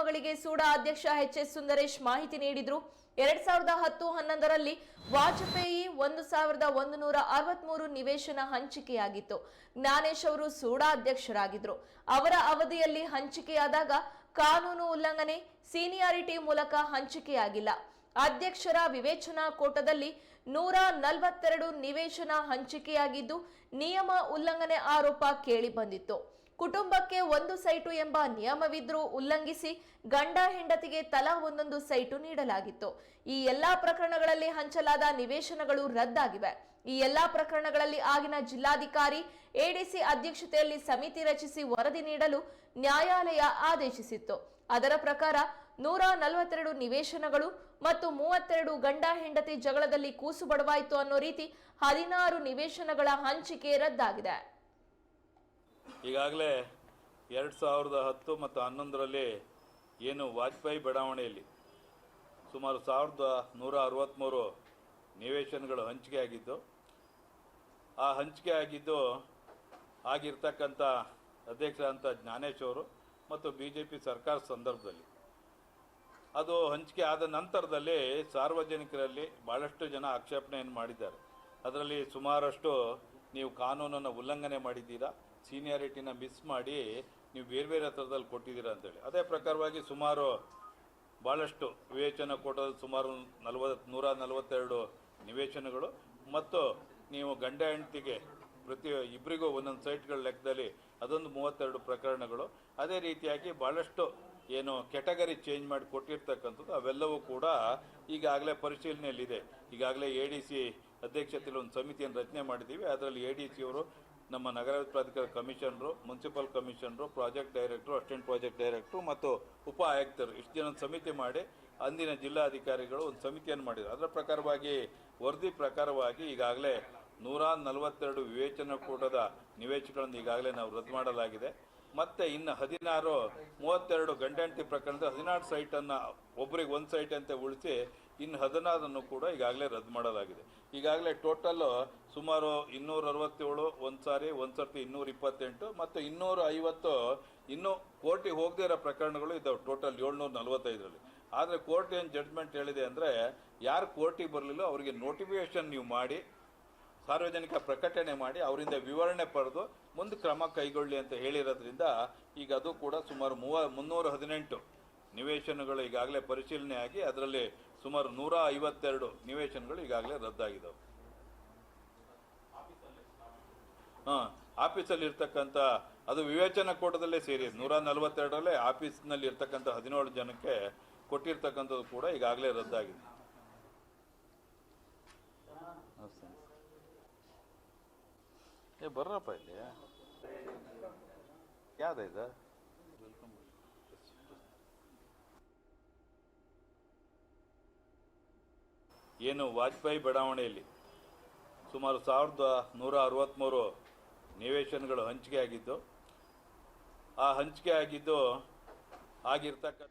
ಮಾಧ್ಯಮಗಳಿಗೆ ಸೂಡಾ ಅಧ್ಯಕ್ಷ H S Sundaresh ಮಾಹಿತಿ ನೀಡಿದ್ರು. ಎರಡ್ ಸಾವಿರದ ಹತ್ತು ಹನ್ನೊಂದರಲ್ಲಿ ವಾಜಪೇಯಿ ಒಂದು ಸಾವಿರದ ಒಂದು ನೂರ ಅರವತ್ಮೂರು ನಿವೇಶನ ಹಂಚಿಕೆಯಾಗಿತ್ತು. ಜ್ಞಾನೇಶ್ ಅವರು ಸೂಡಾ ಅಧ್ಯಕ್ಷರಾಗಿದ್ರು. ಅವರ ಅವಧಿಯಲ್ಲಿ ಹಂಚಿಕೆಯಾದಾಗ ಕಾನೂನು ಉಲ್ಲಂಘನೆ, ಸೀನಿಯಾರಿಟಿ ಮೂಲಕ ಹಂಚಿಕೆಯಾಗಿಲ್ಲ. ಅಧ್ಯಕ್ಷರ ವಿವೇಚನಾ ಕೋಟದಲ್ಲಿ ನೂರ ನಲವತ್ತೆರಡು ನಿವೇಶನ ಹಂಚಿಕೆಯಾಗಿದ್ದು, ನಿಯಮ ಉಲ್ಲಂಘನೆ ಆರೋಪ ಕೇಳಿ ಬಂದಿತ್ತು. ಕುಟುಂಬಕ್ಕೆ ಒಂದು ಸೈಟು ಎಂಬ ನಿಯಮವಿದ್ರೂ ಉಲ್ಲಂಘಿಸಿ ಗಂಡ ಹೆಂಡತಿಗೆ ತಲಾ ಒಂದೊಂದು ಸೈಟು ನೀಡಲಾಗಿತ್ತು. ಈ ಎಲ್ಲಾ ಪ್ರಕರಣಗಳಲ್ಲಿ ಹಂಚಲಾದ ನಿವೇಶನಗಳು ರದ್ದಾಗಿವೆ. ಈ ಎಲ್ಲಾ ಪ್ರಕರಣಗಳಲ್ಲಿ ಆಗಿನ ಜಿಲ್ಲಾಧಿಕಾರಿ, ಎಡಿಸಿ ಅಧ್ಯಕ್ಷತೆಯಲ್ಲಿ ಸಮಿತಿ ರಚಿಸಿ ವರದಿ ನೀಡಲು ನ್ಯಾಯಾಲಯ ಆದೇಶಿಸಿತ್ತು. ಅದರ ಪ್ರಕಾರ ನೂರ ನಲವತ್ತೆರಡು ನಿವೇಶನಗಳು ಮತ್ತು ಮೂವತ್ತೆರಡು ಗಂಡ ಹೆಂಡತಿ ಜಗಳದಲ್ಲಿ ಕೂಸು ಬಡವಾಯಿತು ಅನ್ನೋ ರೀತಿ ಹದಿನಾರು ನಿವೇಶನಗಳ ಹಂಚಿಕೆ ರದ್ದಾಗಿದೆ. ಈಗಾಗಲೇ ಎರಡು ಸಾವಿರದ ಹತ್ತು ಮತ್ತು ಹನ್ನೊಂದರಲ್ಲಿ ಏನು ವಾಜಪೇಯಿ ಬಡಾವಣೆಯಲ್ಲಿ ಸುಮಾರು ಸಾವಿರದ ನೂರ ಅರವತ್ತ್ಮೂರು ನಿವೇಶನಗಳು ಹಂಚಿಕೆ ಆಗಿದ್ದು, ಆ ಹಂಚಿಕೆ ಆಗಿದ್ದು ಆಗಿರ್ತಕ್ಕಂಥ ಅಧ್ಯಕ್ಷರಾದಂಥ ಜ್ಞಾನೇಶ್ ಅವರು ಮತ್ತು ಬಿ ಜೆ ಪಿ ಸರ್ಕಾರ ಸಂದರ್ಭದಲ್ಲಿ. ಅದು ಹಂಚಿಕೆ ಆದ ನಂತರದಲ್ಲಿ ಸಾರ್ವಜನಿಕರಲ್ಲಿ ಭಾಳಷ್ಟು ಜನ ಆಕ್ಷೇಪಣೆಯನ್ನು ಮಾಡಿದ್ದಾರೆ. ಅದರಲ್ಲಿ ಸುಮಾರಷ್ಟು ನೀವು ಕಾನೂನನ್ನು ಉಲ್ಲಂಘನೆ ಮಾಡಿದ್ದೀರಾ? ಸೀನಿಯಾರಿಟಿನ ಮಿಸ್ ಮಾಡಿ ನೀವು ಬೇರೆ ಬೇರೆ ಹತ್ರದಲ್ಲಿ ಕೊಟ್ಟಿದ್ದೀರಾ ಅಂತೇಳಿ. ಅದೇ ಪ್ರಕಾರವಾಗಿ ಸುಮಾರು ಭಾಳಷ್ಟು ವಿವೇಚನ ಕೋಟದ ಸುಮಾರು ನಲವತ್ತು ನೂರ ನಲವತ್ತೆರಡು ನಿವೇಶನಗಳು ಮತ್ತು ನೀವು ಗಂಡ ಹೆಂಡತಿಗೆ ಪ್ರತಿ ಇಬ್ಬರಿಗೂ ಒಂದೊಂದು ಸೈಟ್ಗಳ ಲೆಕ್ಕದಲ್ಲಿ ಅದೊಂದು ಮೂವತ್ತೆರಡು ಪ್ರಕರಣಗಳು. ಅದೇ ರೀತಿಯಾಗಿ ಭಾಳಷ್ಟು ಏನು ಕೆಟಗರಿ ಚೇಂಜ್ ಮಾಡಿ ಕೊಟ್ಟಿರ್ತಕ್ಕಂಥದ್ದು ಅವೆಲ್ಲವೂ ಕೂಡ ಈಗಾಗಲೇ ಪರಿಶೀಲನೆಯಲ್ಲಿದೆ. ಈಗಾಗಲೇ ಎ ಡಿ ಸಿ ಅಧ್ಯಕ್ಷತೆಯಲ್ಲಿ ಒಂದು ಸಮಿತಿಯನ್ನು ರಚನೆ ಮಾಡಿದ್ದೀವಿ. ಅದರಲ್ಲಿ ಎ ಡಿ ಸಿ ಅವರು ನಮ್ಮ ನಗರಾಭಿವೃದ್ಧಿ ಪ್ರಾಧಿಕಾರ commissioner, municipal commissioner, project director, assistant project director ಮತ್ತು ಉಪ ಆಯುಕ್ತರು. ಇಷ್ಟು ಜನ ಸಮಿತಿ ಮಾಡಿ ಅಂದಿನ ಜಿಲ್ಲಾಧಿಕಾರಿಗಳು ಒಂದು ಸಮಿತಿಯನ್ನು ಮಾಡಿದರು. ಅದರ ಪ್ರಕಾರವಾಗಿ, ವರದಿ ಪ್ರಕಾರವಾಗಿ ಈಗಾಗಲೇ ನೂರ ನಲವತ್ತೆರಡು ವಿವೇಚನಾ ಕೂಟದ ನಿವೇಶಗಳನ್ನು ಈಗಾಗಲೇ ನಾವು ರದ್ದು ಮಾಡಲಾಗಿದೆ. ಮತ್ತೆ ಇನ್ನು ಹದಿನಾರು, ಮೂವತ್ತೆರಡು ಗಂಟೆಂಟಿ ಪ್ರಕರಣದ ಹದಿನಾರು ಸೈಟನ್ನು ಒಬ್ಬರಿಗೆ ಒಂದು ಸೈಟ್ ಅಂತ ಉಳಿಸಿ ಇನ್ನು ಹದಿನಾರನ್ನು ಕೂಡ ಈಗಾಗಲೇ ರದ್ದು ಮಾಡಲಾಗಿದೆ. ಈಗಾಗಲೇ ಟೋಟಲ್ ಸುಮಾರು ಇನ್ನೂರ ಅರವತ್ತೇಳು ಒಂದು ಸಾರಿ ಒಂದು ಸರ್ತಿ ಇನ್ನೂರ ಇಪ್ಪತ್ತೆಂಟು ಮತ್ತು ಇನ್ನೂರ ಐವತ್ತು ಇನ್ನೂ ಕೋರ್ಟಿಗೆ ಹೋಗದೇ ಇರೋ ಪ್ರಕರಣಗಳು ಇದ್ದಾವೆ ಟೋಟಲ್ ಏಳ್ನೂರ ನಲವತ್ತೈದರಲ್ಲಿ ಆದರೆ ಕೋರ್ಟ್ ಏನು ಜಡ್ಜ್ಮೆಂಟ್ ಹೇಳಿದೆ ಅಂದರೆ ಯಾರು ಕೋರ್ಟಿಗೆ ಬರಲಿಲ್ಲ ಅವರಿಗೆ ನೋಟಿಫಿಕೇಶನ್ ನೀವು ಮಾಡಿ, ಸಾರ್ವಜನಿಕ ಪ್ರಕಟಣೆ ಮಾಡಿ, ಅವರಿಂದ ವಿವರಣೆ ಪಡೆದು ಮುಂದೆ ಕ್ರಮ ಕೈಗೊಳ್ಳಿ ಅಂತ ಹೇಳಿರೋದ್ರಿಂದ ಈಗ ಅದು ಕೂಡ ಸುಮಾರು ಮೂವ, ಮುನ್ನೂರ ಹದಿನೆಂಟು ನಿವೇಶನಗಳು ಈಗಾಗಲೇ ಪರಿಶೀಲನೆ ಆಗಿ ಅದರಲ್ಲಿ ಸುಮಾರು ನೂರ ಐವತ್ತೆರಡು ನಿವೇಶನಗಳು ಈಗಾಗಲೇ ರದ್ದಾಗಿದ್ದಾವೆ ಹಾಂ ಆಫೀಸಲ್ಲಿ ಇರ್ತಕ್ಕಂಥ ಅದು ವಿವೇಚನಾ ಕೋಟದಲ್ಲೇ ಸೇರಿ ನೂರ ನಲವತ್ತೆರಡರಲ್ಲೇ ಆಫೀಸ್ನಲ್ಲಿ ಇರ್ತಕ್ಕಂಥ ಹದಿನೇಳು ಜನಕ್ಕೆ ಕೊಟ್ಟಿರ್ತಕ್ಕಂಥದ್ದು ಕೂಡ ಈಗಾಗಲೇ ರದ್ದಾಗಿದೆ. ಏ, ಬರ್ರಪ್ಪ ಇಲ್ಲಿ. ಯಾವ್ದ ಏನು ವಾಜಪೇಯಿ ಬಡಾವಣೆಯಲ್ಲಿ ಸುಮಾರು ಸಾವಿರದ ನೂರ ಅರವತ್ತ್ಮೂರು ನಿವೇಶನಗಳು ಹಂಚಿಕೆ ಆಗಿದ್ದು ಆ ಹಂಚಿಕೆ ಆಗಿದ್ದು ಆಗಿರ್ತಕ್ಕಂಥ